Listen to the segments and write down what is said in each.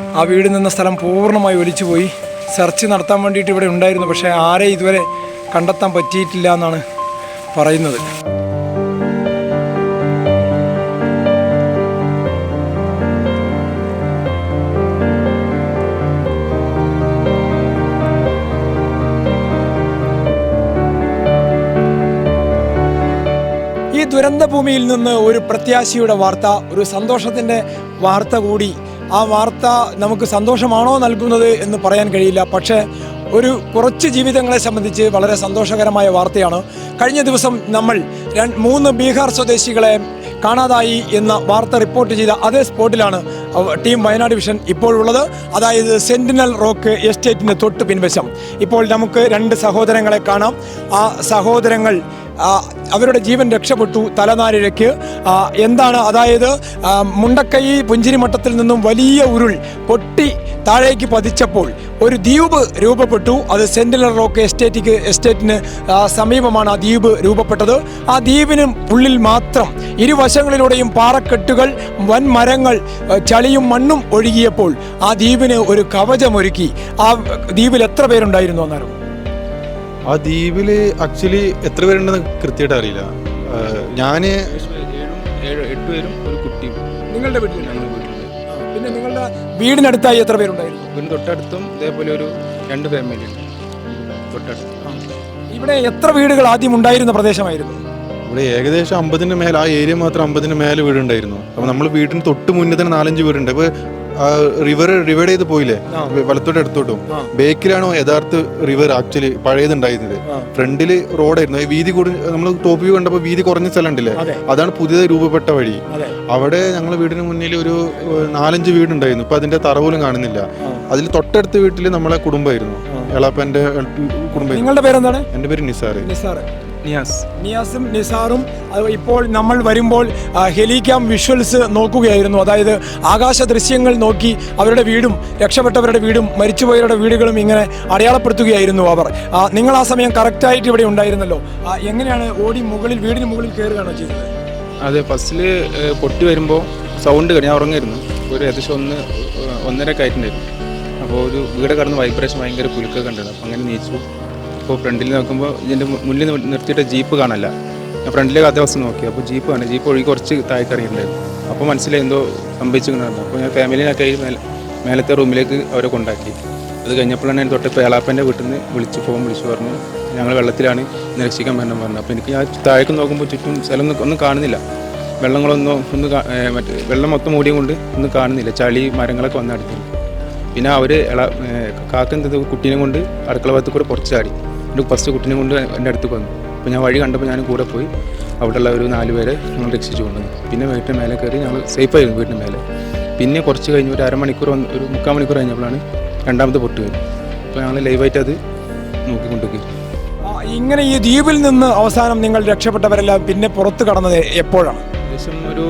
ആ വീട് നിന്ന സ്ഥലം പൂർണമായി ഒലിച്ചുപോയി. സെർച്ച് നടത്താൻ വേണ്ടിയിട്ട് ഇവിടെ ഉണ്ടായിരുന്നു. പക്ഷേ ആരെ ഇതുവരെ കണ്ടെത്താൻ പറ്റിയിട്ടില്ല എന്നാണ് പറയുന്നത്. ഈ ദുരന്ത ഭൂമിയിൽ നിന്ന് ഒരു പ്രത്യാശയുടെ വാർത്ത ഒരു സന്തോഷത്തിന്റെ വാർത്ത കൂടി ആ വാർത്ത നമുക്ക് സന്തോഷമാണോ നൽകുന്നത് എന്ന് പറയാൻ കഴിയില്ല. പക്ഷേ ഒരു കുറച്ച് ജീവിതങ്ങളെ സംബന്ധിച്ച് വളരെ സന്തോഷകരമായ വാർത്തയാണ്. കഴിഞ്ഞ ദിവസം നമ്മൾ മൂന്ന് ബീഹാർ സ്വദേശികളെ കാണാതായി എന്ന വാർത്ത റിപ്പോർട്ട് ചെയ്ത അതേ സ്പോട്ടിലാണ് ടീം വയനാട് വിഷൻ ഇപ്പോഴുള്ളത് അതായത് സെന്റിനൽ റോക്ക് എസ്റ്റേറ്റിന് തൊട്ട് പിൻവശം. ഇപ്പോൾ നമുക്ക് രണ്ട് സഹോദരങ്ങളെ കാണാം. ആ സഹോദരങ്ങൾ അവരുടെ ജീവൻ രക്ഷപ്പെട്ടു തലനാരിഴയ്ക്ക്. എന്താണ് അതായത് മുണ്ടക്കൈ പുഞ്ചിരിമട്ടത്തിൽ നിന്നും വലിയ ഉരുൾ പൊട്ടി താഴേക്ക് പതിച്ചപ്പോൾ ഒരു ദ്വീപ് രൂപപ്പെട്ടു. അത് സെന്റിനൽ റോക്ക് എസ്റ്റേറ്റിക്ക് എസ്റ്റേറ്റിന് സമീപമാണ് ആ ദ്വീപ് രൂപപ്പെട്ടത്. ആ ദ്വീപിന് ഉള്ളിൽ മാത്രം ഇരുവശങ്ങളിലൂടെയും പാറക്കെട്ടുകൾ വൻ മരങ്ങൾ ചളിയും മണ്ണും ഒഴുകിയപ്പോൾ ആ ദ്വീപിന് ഒരു കവചമൊരുക്കി. ആ ദ്വീപിൽ എത്ര പേരുണ്ടായിരുന്നു അന്നേരം? ആ ദ്വീപിൽ ആക്ച്വലി എത്ര പേരുണ്ടെന്ന് കൃത്യമായിട്ട് അറിയില്ല. ഞാൻ എട്ട് പേരും ഒരു കുട്ടിയും നിങ്ങളുടെ വീട്ടിൽ ഞങ്ങളുടെ വീട്ടിലുണ്ട് പിന്നെ നിങ്ങളുടെ വീടിനടുത്തായി എത്ര പേരുണ്ടായിരുന്നു? വീടിന് തൊട്ടടുത്തും ഇതേപോലെ ഒരു രണ്ട് ഫാമിലി ഉണ്ട്. തൊട്ടടുത്ത്. ഇവിടെ എത്ര വീടുകൾ ആദ്യം ഉണ്ടായിരുന്ന പ്രദേശമായിരുന്നു? ഇവിടെ ഏകദേശം അമ്പതിന് മേലെ ആ ഏരിയ മാത്രം അമ്പതിന് മേലെ വീടുണ്ടായിരുന്നു. അപ്പൊ നമ്മൾ വീടിന് തൊട്ട് മുന്നേ തന്നെ നാലഞ്ച് വീടുണ്ട്. അപ്പൊ റിവർ ഡിവൈഡ് ചെയ്ത് പോയില്ലേ? വലത്തോട്ട് എടുത്തോട്ടും. ബേക്കിലാണോ യഥാർത്ഥ റിവർ ആക്ച്വലി പഴയതുണ്ടായിരുന്നത്? ആ. ഫ്രണ്ടിൽ റോഡായിരുന്നു. വീതി കൂടി നമ്മൾ ടോപ്പ് വ്യൂ കണ്ടപ്പോൾ വീതി കുറഞ്ഞ സ്ഥലം ഉണ്ടല്ലേ അതാണ് പുതിയതായി രൂപപ്പെട്ട വഴി. അവിടെ ഞങ്ങൾ വീടിന് മുന്നിൽ ഒരു നാലഞ്ച് വീടുണ്ടായിരുന്നു. ഇപ്പൊ അതിന്റെ തറ പോലും കാണുന്നില്ല. അതിൽ തൊട്ടടുത്ത വീട്ടിൽ നമ്മളെ കുടുംബമായിരുന്നു. എളാപ്പന്റെ കുടുംബം നിങ്ങളുടെ പേരെന്താണ്? എന്റെ പേര് നിസാറ്. നിസാർ നിയാസ് നിയാസും നിസാറും ഇപ്പോൾ നമ്മൾ വരുമ്പോൾ ഹെലിക്യാം ഹെലികാം വിഷ്വൽസ് നോക്കുകയായിരുന്നു. അതായത് ആകാശ ദൃശ്യങ്ങൾ നോക്കി അവരുടെ വീടും രക്ഷപ്പെട്ടവരുടെ വീടും മരിച്ചുപോയവരുടെ വീടുകളും ഇങ്ങനെ അടയാളപ്പെടുത്തുകയായിരുന്നു അവർ. നിങ്ങൾ ആ സമയം കറക്റ്റായിട്ട് ഇവിടെ ഉണ്ടായിരുന്നല്ലോ. എങ്ങനെയാണ് ഓടി മുകളിൽ വീടിന് മുകളിൽ കയറുകയാണോ ചെയ്തത്? അതെ ഫസ്റ്റിൽ പൊട്ടി വരുമ്പോൾ സൗണ്ട് ഞാൻ ഉറങ്ങായിരുന്നു. ഒരു ഏകദേശം ഒന്ന് ഒന്നര കയറ്റുണ്ടായിരുന്നു അപ്പോൾ ഒരു വീട് കടന്ന് വൈബ്രേഷൻ ഭയങ്കര പുലുക്കൊക്കെ ഉണ്ടായിരുന്നു അപ്പോൾ അങ്ങനെ നീച്ചു. അപ്പോൾ ഫ്രണ്ടിൽ നോക്കുമ്പോൾ ഇതിന്റെ മുന്നിൽ നിർത്തിയിട്ട് ജീപ്പ് കാണല്ല. ഞാൻ ഫ്രണ്ടിലെ അതേ നോക്കി. അപ്പോൾ ജീപ്പ് കാണാം. ജീപ്പ് ഒഴുകി കുറച്ച് താഴേക്ക് അപ്പോൾ മനസ്സിലായി എന്തോ സംഭവിച്ചിട്ടുണ്ടായിരുന്നു അപ്പോൾ ഞാൻ ഫാമിലിനൊക്കെ കയ്യിൽ മേലെ മേലത്തെ റൂമിലേക്ക് അവരെ കൊണ്ടാക്കി. അത് കഴിഞ്ഞപ്പോഴാണ് ഞാൻ തൊട്ട് പേളാപ്പന്റെ വീട്ടിൽ നിന്ന് വിളിച്ച് ഫോൺ വിളിച്ച് പറഞ്ഞു ഞങ്ങൾ വെള്ളത്തിലാണ് നിരീക്ഷിക്കാൻ രക്ഷിക്കാൻ വരണം പറഞ്ഞു. അപ്പോൾ എനിക്ക് ഞാൻ താഴേക്ക് നോക്കുമ്പോൾ ചുറ്റും സ്ഥലം ഒന്നും കാണുന്നില്ല. വെള്ളങ്ങളൊന്നും ഒന്ന് മറ്റേ വെള്ളം മൊത്തം മൂടിയും കൊണ്ട് ഒന്നും കാണുന്നില്ല. ചളി മരങ്ങളൊക്കെ വന്ന് പിന്നെ അവർ കാക്കെന്തത് കുട്ടീനെ കൊണ്ട് അടുക്കള ഭാഗത്ത് കൂടെ പുറത്ത് ചാടി എന്റെ ഫസ്റ്റ് കുട്ടിനെ കൊണ്ട് എന്റെ അടുത്ത് വന്നു. അപ്പോൾ ഞാൻ വഴി കണ്ടപ്പോൾ ഞാൻ കൂടെ പോയി. അവിടെയുള്ള ഒരു നാല് പേരെ ഞങ്ങൾ രക്ഷിച്ചു കൊണ്ടുവന്നു പിന്നെ വീട്ടിന് മേലെ കയറി ഞങ്ങൾ സേഫ് സേഫായിരുന്നു വീട്ടിന് മേലെ. പിന്നെ കുറച്ച് കഴിഞ്ഞ് ഒരു അരമണിക്കൂർ വന്ന് ഒരു മുക്കാൽ മണിക്കൂർ കഴിഞ്ഞപ്പോഴാണ് രണ്ടാമത് പൊട്ട് വരും അപ്പോൾ ഞങ്ങൾ ലൈവായിട്ട് അത് നോക്കിക്കൊണ്ടിരിക്കും ഇങ്ങനെ ഈ ദ്വീപിൽ നിന്ന് അവസാനം നിങ്ങൾ രക്ഷപ്പെട്ടവരെല്ലാം പിന്നെ പുറത്ത് കടന്നത് എപ്പോഴാണ്? ഏകദേശം ഒരു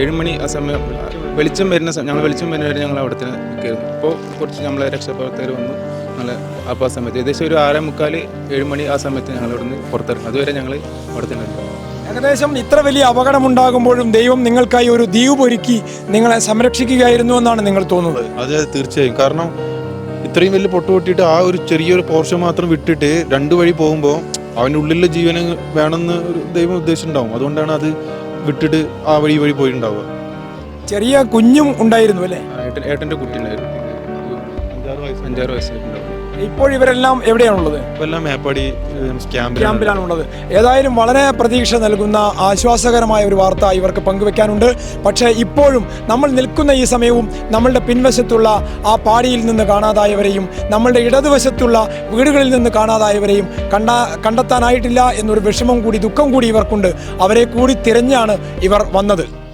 ഏഴുമണി ആ സമയം വെളിച്ചം വരുന്ന ഞങ്ങൾ വെളിച്ചം വരുന്ന വരെ ഞങ്ങൾ അവിടെ തന്നെ നിൽക്കായിരുന്നു അപ്പോൾ കുറച്ച് നമ്മളെ രക്ഷാപ്രവർത്തകർ വന്നു. ഞങ്ങൾ അപ്പോൾ ആ സമയത്ത്. ഏകദേശം ഒരു ആറേ മുക്കാൽ ഏഴ് മണി ആ സമയത്ത് ഞങ്ങൾ ഇവിടുന്ന് പുറത്തിറങ്ങും. അതുവരെ ഞങ്ങൾ അവിടെ തന്നെ ഏകദേശം ഇത്ര വലിയ അപകടമുണ്ടാകുമ്പോഴും ദൈവം നിങ്ങൾക്കായി ഒരു ദ്വീപ് ഒരുക്കി നിങ്ങളെ സംരക്ഷിക്കുകയായിരുന്നു എന്നാണ് നിങ്ങൾ തോന്നുന്നത്. അതെ തീർച്ചയായും. കാരണം ഇത്രയും വലിയ പൊട്ട് പൊട്ടിയിട്ട് ആ ഒരു ചെറിയൊരു പോർഷൻ മാത്രം വിട്ടിട്ട് രണ്ട് വഴി പോകുമ്പോൾ അവന്റെ ഉള്ളിലെ ജീവന് വേണമെന്ന് ഒരു ദൈവം ഉദ്ദേശിച്ചിട്ടുണ്ടാവും അതുകൊണ്ടാണ് അത് വിട്ടിട്ട് ആ വഴി വഴി പോയിട്ടുണ്ടാവുക. ചെറിയ കുഞ്ഞും ഉണ്ടായിരുന്നു അല്ലേ? ഏട്ടന്റെ കുട്ടി ഉണ്ടായിരുന്നു. അഞ്ചാറ് വയസ്സ്. ഇപ്പോൾ അഞ്ചാറ് വയസ്സായിട്ടുണ്ടാവും. ഇവരെല്ലാം എവിടെയാണുള്ളത്? എല്ലാം മേപ്പാടി ക്യാമ്പിലാണ് ക്യാമ്പിലാണ്. ഉള്ളത് ഏതായാലും വളരെ പ്രതീക്ഷ നൽകുന്ന ആശ്വാസകരമായ ഒരു വാർത്ത ഇവർക്ക് പങ്കുവെക്കാനുണ്ട്. പക്ഷേ ഇപ്പോഴും നമ്മൾ നിൽക്കുന്ന ഈ സമയവും നമ്മളുടെ പിൻവശത്തുള്ള ആ പാടിയിൽ നിന്ന് കാണാതായവരെയും നമ്മളുടെ ഇടതുവശത്തുള്ള വീടുകളിൽ നിന്ന് കാണാതായവരെയും കണ്ടാ കണ്ടെത്താനായിട്ടില്ല എന്നൊരു വിഷമം കൂടി ദുഃഖം കൂടി ഇവർക്കുണ്ട്. അവരെ കൂടി തിരഞ്ഞാണ് ഇവർ വന്നത്.